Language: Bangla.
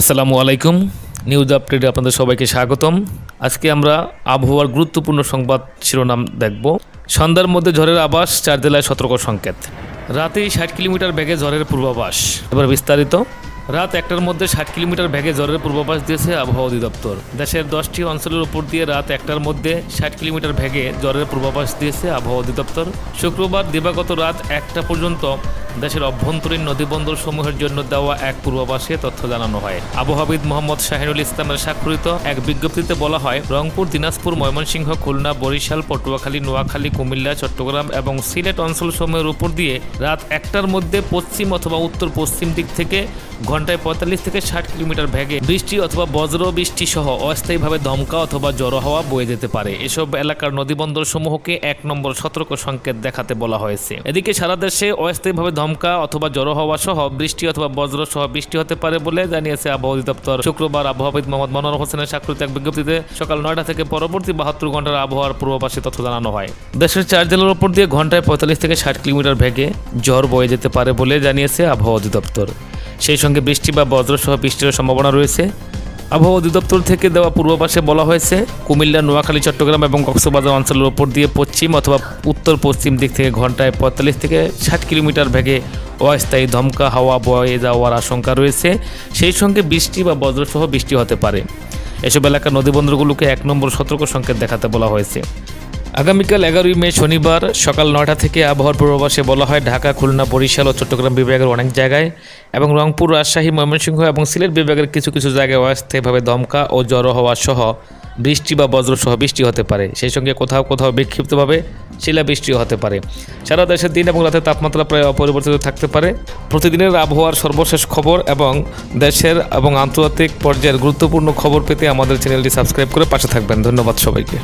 আসসালামু আলাইকুম। নিউজ আপডেটে আপনাদের সবাইকে স্বাগতম। আজকে আমরা আবহাওয়ার গুরুত্বপূর্ণ সংবাদ শিরোনাম দেখব। সন্ধ্যার মধ্যে ঝড়ের আবাস চার জেলায় সতর্ক সংকেত। রাতেই ষাট কিলোমিটার বেগে ঝড়ের পূর্বাভাস। এবার বিস্তারিত। রাত একটার মধ্যে ষাট কিলোমিটার বেগে ঝড়ের পূর্বাভাস দিয়েছে আবহাওয়া অধিদপ্তর। দেশের দশটি অঞ্চলের উপর দিয়ে রাত একটার মধ্যে ষাট কিলোমিটার বেগে ঝড়ের পূর্বাভাস দিয়েছে আবহাওয়া অধিদপ্তর। শুক্রবার দিবাগত রাত একটা পর্যন্ত দেশের অভ্যন্তরীণ নদীবন্দর সমূহের জন্য দেওয়া এক পূর্বাভাসে তথ্য জানানো হয়। আবহাওয়াবিদ মোহাম্মদ শাহিনুল ইসলামের স্বাক্ষরিত এক বিজ্ঞপ্তিতে বলা হয়, রংপুর, দিনাজপুর, ময়মনসিংহ, খুলনা, বরিশাল, পটুয়াখালী, নোয়াখালী, কুমিল্লা, চট্টগ্রাম এবং সিলেট অঞ্চল অঞ্চলসমূহের উপর দিয়ে রাত একটার মধ্যে পশ্চিম অথবা উত্তর পশ্চিম দিক থেকে ঘন্টায় পঁয়তাল্লিশ থেকে ষাট কিলোমিটার ভেগে বৃষ্টি অথবা বজ্র বৃষ্টি সহ অস্থায়ীভাবে দমকা অথবা জড়ো হাওয়া বয়ে যেতে পারে। এসব এলাকার নদীবন্দর সমূহকে এক নম্বর সতর্ক সংকেত দেখাতে বলা হয়েছে। এদিকে সারা দেশে অস্থায়ীভাবে দমকা অথবা জড়ো হওয়া সহ বৃষ্টি অথবা বজ্র সহ বৃষ্টি হতে পারে বলে জানিয়েছে আবহাওয়া অধিদপ্তর। শুক্রবার আবহাওয়াবিদ মোহাম্মদ মনোয়ার হোসেনের স্বাক্ষরিত এক বিজ্ঞপ্তিতে সকাল নয়টা থেকে পরবর্তী বাহাত্তর ঘণ্টার আবহাওয়ার পূর্বাভাসে তথ্য জানানো হয়। দেশের চার জেলার উপর দিয়ে ঘন্টায় পঁয়তাল্লিশ থেকে ষাট কিলোমিটার বেগে ঝড় বয়ে যেতে পারে বলে জানিয়েছে আবহাওয়া অধিদপ্তর। সেই সঙ্গে বৃষ্টি বা বজ্র সহ বৃষ্টির সম্ভাবনা রয়েছে। আবহাওয়া অধিদপ্তর থেকে দেওয়া পূর্বাভাসে বলা হয়েছে, কুমিল্লা, নোয়াখালী, চট্টগ্রাম এবং কক্সবাজার অঞ্চলের ওপর দিয়ে পশ্চিম অথবা উত্তর পশ্চিম দিক থেকে ঘন্টায় পঁয়তাল্লিশ থেকে ষাট কিলোমিটার ভেগে অস্থায়ী ধমকা, হাওয়া, বয়ে যাওয়ার আশঙ্কা রয়েছে। সেই সঙ্গে বৃষ্টি বা বজ্রসহ বৃষ্টি হতে পারে। এসব এলাকার নদীবন্দরগুলোকে এক নম্বর সতর্ক সংকেত দেখাতে বলা হয়েছে। আগামীকাল এগারোই মে শনিবার সকাল নয়টা থেকে আবহাওয়ার পূর্বাভাসে বলা হয় ঢাকা, খুলনা, বরিশাল ও চট্টগ্রাম বিভাগের অনেক জায়গায় এবং রংপুর, রাজশাহী, ময়মনসিংহ এবং সিলেট বিভাগের কিছু কিছু জায়গায় অস্থায়ীভাবে দমকা ও জড়ো হওয়া সহ বৃষ্টি বা বজ্র সহ বৃষ্টি হতে পারে। সেই সঙ্গে কোথাও কোথাও বিক্ষিপ্তভাবে শিলাবৃষ্টিও হতে পারে। সারা দেশের দিন এবং রাতের তাপমাত্রা প্রায় অপরিবর্তিত থাকতে পারে। প্রতিদিনের আবহাওয়ার সর্বশেষ খবর এবং দেশের এবং আন্তর্জাতিক পর্যায়ের গুরুত্বপূর্ণ খবর পেতে আমাদের চ্যানেলটি সাবস্ক্রাইব করে পাশে থাকবেন। ধন্যবাদ সবাইকে।